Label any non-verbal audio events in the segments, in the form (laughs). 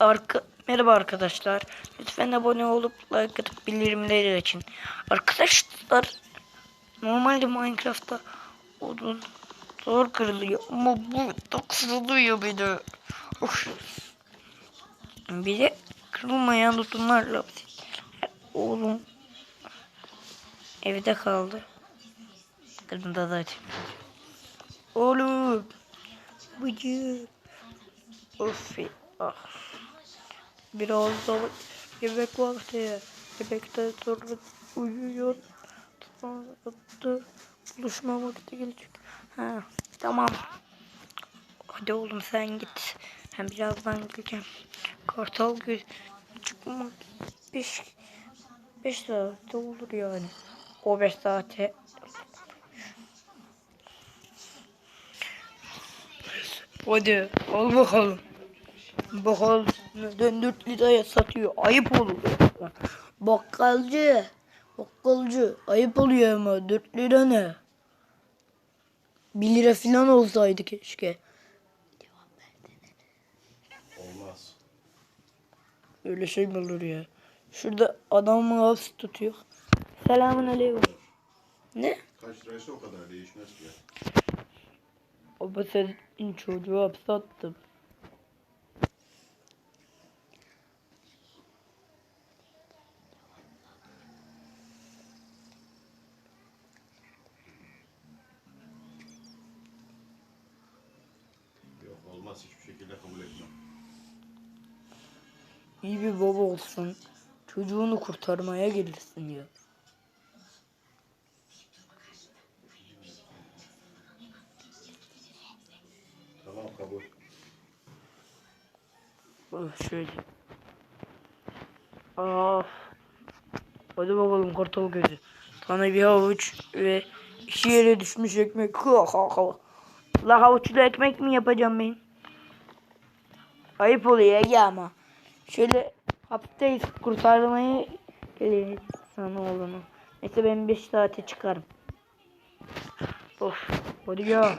Arka Merhaba arkadaşlar. Lütfen abone olup like atıp bildirimleri açın. Arkadaşlar normalde Minecraft'ta odun zor kırılıyor ama bu da kırılıyor bir de. Of. Bir de kırılmayan odunlarla oğlum evde kaldı. Kadında da açayım. Oğlum. Bıcı. Of. Ah. Biraz da yemek vakti. Yemekten sonra uyuyor. Sonra buluşma vakti gelecek. Ha, tamam. Hadi oğlum sen git. Ben birazdan geleceğim. Kartal göz çıkmak 5 5 saatte olur yani. O 5 saate Hadi al bakalım. Bakalım neden 4 liraya satıyor. Ayıp olur. Bakkalcı. Bakkalcı. Ayıp oluyor ama 4 lira ne? 1 lira falan olsaydı keşke. Olmaz. Öyle şey mi olur ya? Şurada adamı hapis tutuyor. Selamun aleyküm. Ne? Kaç liraysa o kadar değişmez ki. Ama senin çocuğu hapse attım. Kurtarmaya gelirsin ya. Tamam kabul. Ah, Şöyle. Of. Hadi bakalım kartal gözü. Sana bir havuç ve iki yere düşmüş ekmek. (laughs) La havuçlu ekmek mi yapacağım ben? Ayıp oluyor Ege ama. Şöyle hapteyiz kurtarmayı gelin sana oğlunu. Neyse ben 5 saate çıkarım. Of. Hadi ya.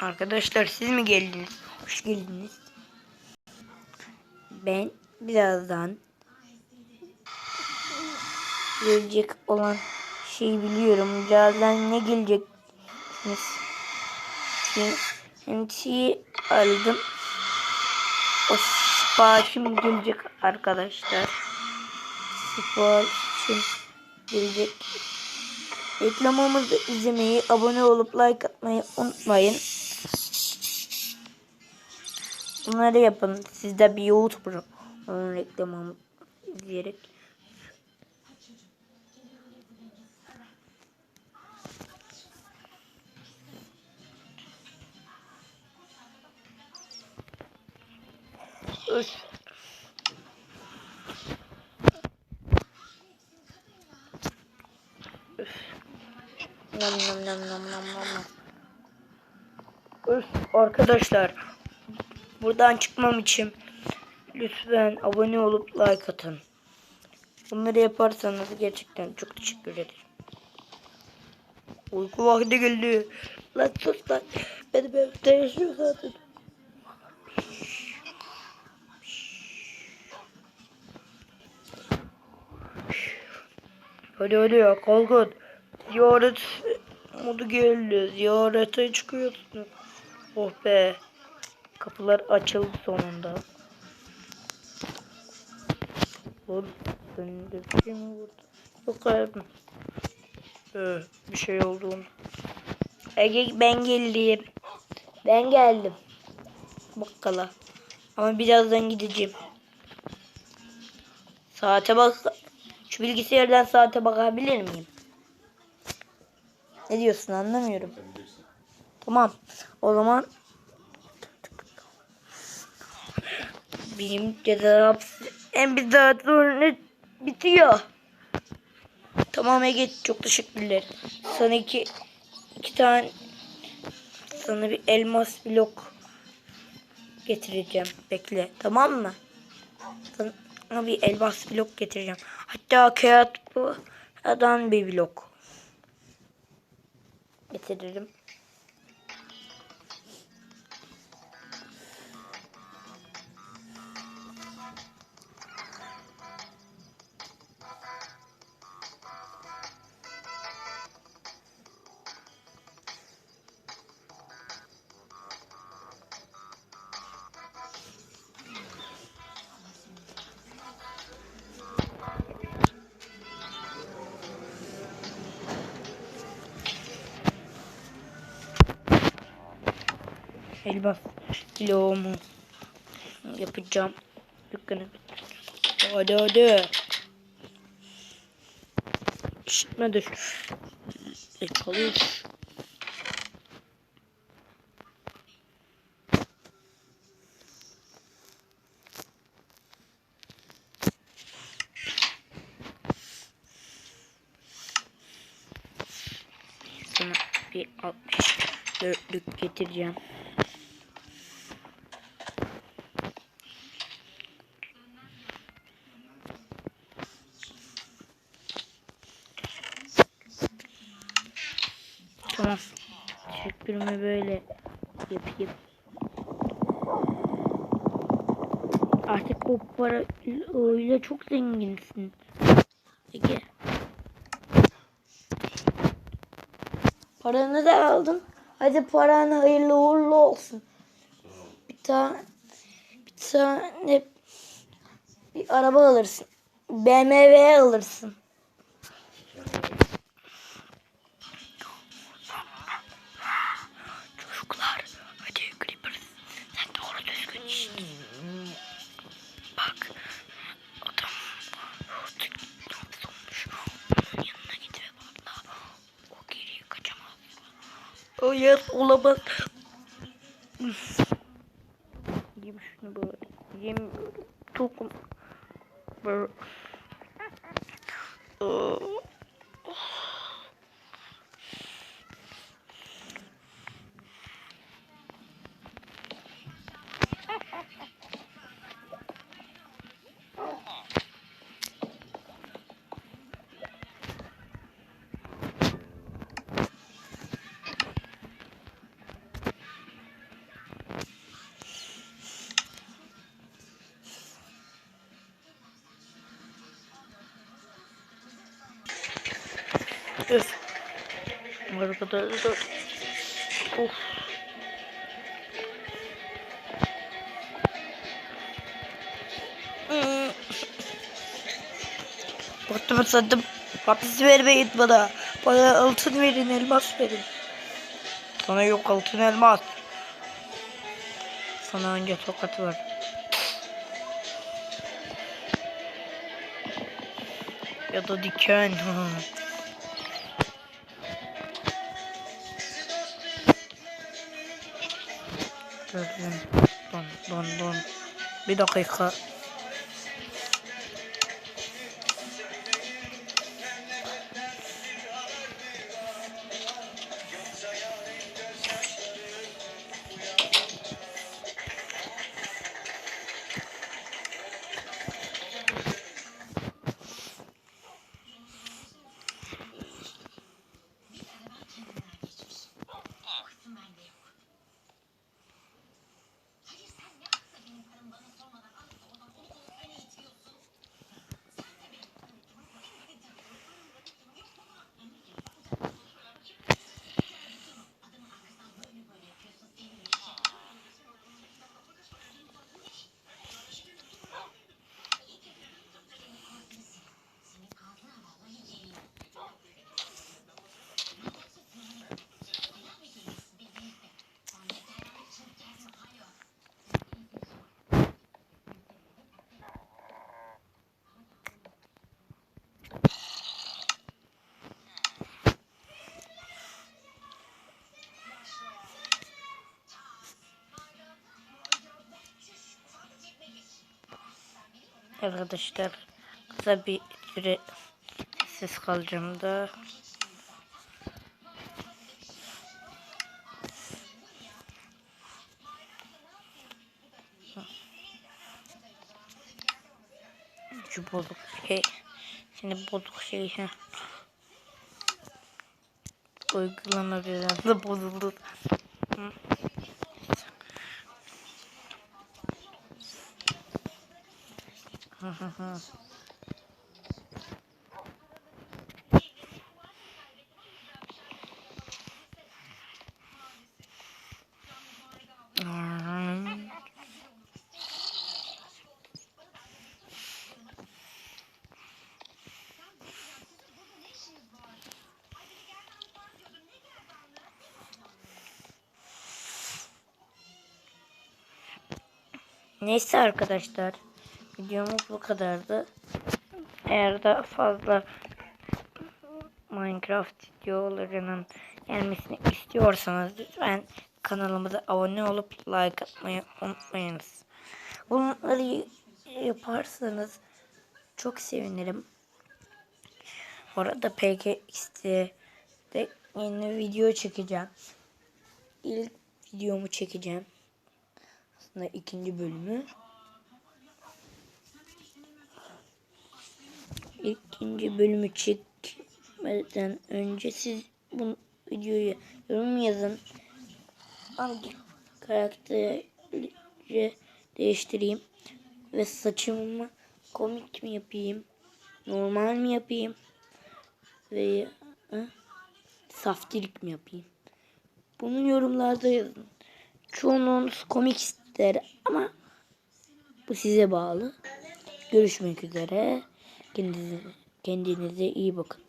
Arkadaşlar siz mi geldiniz? Hoş geldiniz. Ben birazdan gelecek olan şeyi biliyorum. Birazdan ne gelecek? Hemşiyi aldım. O siparişim gelecek arkadaşlar. Siparişim gelecek. Reklamımızı izlemeyi, abone olup like atmayı unutmayın. Bunları yapın. Siz de bir YouTuber onun reklamını izleyerek. Öf. Nam nam nam nam nam nam. Öf, arkadaşlar buradan çıkmam için lütfen abone olup like atın. Bunları yaparsanız gerçekten çok teşekkür ederim. Uyku vakti geldi. Lan sus lan. Evde yaşıyor zaten. Hadi ya kalkın. Ziyaret modu geldi. Ziyarete çıkıyorsun. Oh be. Kapılar açıldı sonunda. Oğlum senin de bir şey mi vurdu? Yok abi. Ee, bir şey oldu. Ege ben geldim. Ben geldim. Bakkala. Ama birazdan gideceğim. Saate bak. Şu bilgisayardan saate bakabilir miyim? Ne diyorsun anlamıyorum. Tamam. O zaman benim ceza hapsi en bir saat sonra bitiyor. Tamam Ege çok teşekkürler. Sana iki, iki tane sana bir elmas blok getireceğim. Bekle tamam mı? Sana bir elmas blok getireceğim. Hatta kağıt bu adam bir blok getirelim. Elbas bloğumu yapacağım. Dükkanı. Hadi hadi. İşitme düş. E çalış. Sana bir 64'lük getireceğim. Tamam. Teşekkürümü böyle yapayım. Artık bu para öyle çok zenginsin. Peki. Paranı da aldın. Hadi paran hayırlı uğurlu olsun. Bir tane bir tane bir araba alırsın. BMW alırsın. Hayır olamaz. Yiyeyim şunu böyle. Yemiyorum. Tokum. Öf. Arkadaşlar. Of. Bıktım ısladım. Hapis vermeyin bana. Bana altın verin, elmas verin. Sana yok altın elmas. Sana önce tokat var. Ya da diken. (laughs) Gördüm. Don, don, don. Bir dakika. Arkadaşlar kısa bir süre sessiz kalacağım da. Şu bozuk şey. Şimdi bozuk şey. ha. uygulanabilir anda bozuldu. Hı. Neyse arkadaşlar. Videomuz bu kadardı. Eğer daha fazla Minecraft videolarının gelmesini istiyorsanız lütfen kanalımıza abone olup like atmayı unutmayınız. Bunları yaparsanız çok sevinirim. Orada PKX'de de yeni video çekeceğim. İlk videomu çekeceğim. Aslında ikinci bölümü. İkinci bölümü çekmeden önce siz bu videoyu yorum yazın. Hangi karakteri değiştireyim ve saçımı komik mi yapayım, normal mi yapayım veya hı, saftirik mi yapayım? Bunu yorumlarda yazın. Çoğunluğunuz komik ister ama bu size bağlı. Görüşmek üzere. Kendinize, kendinize iyi bakın.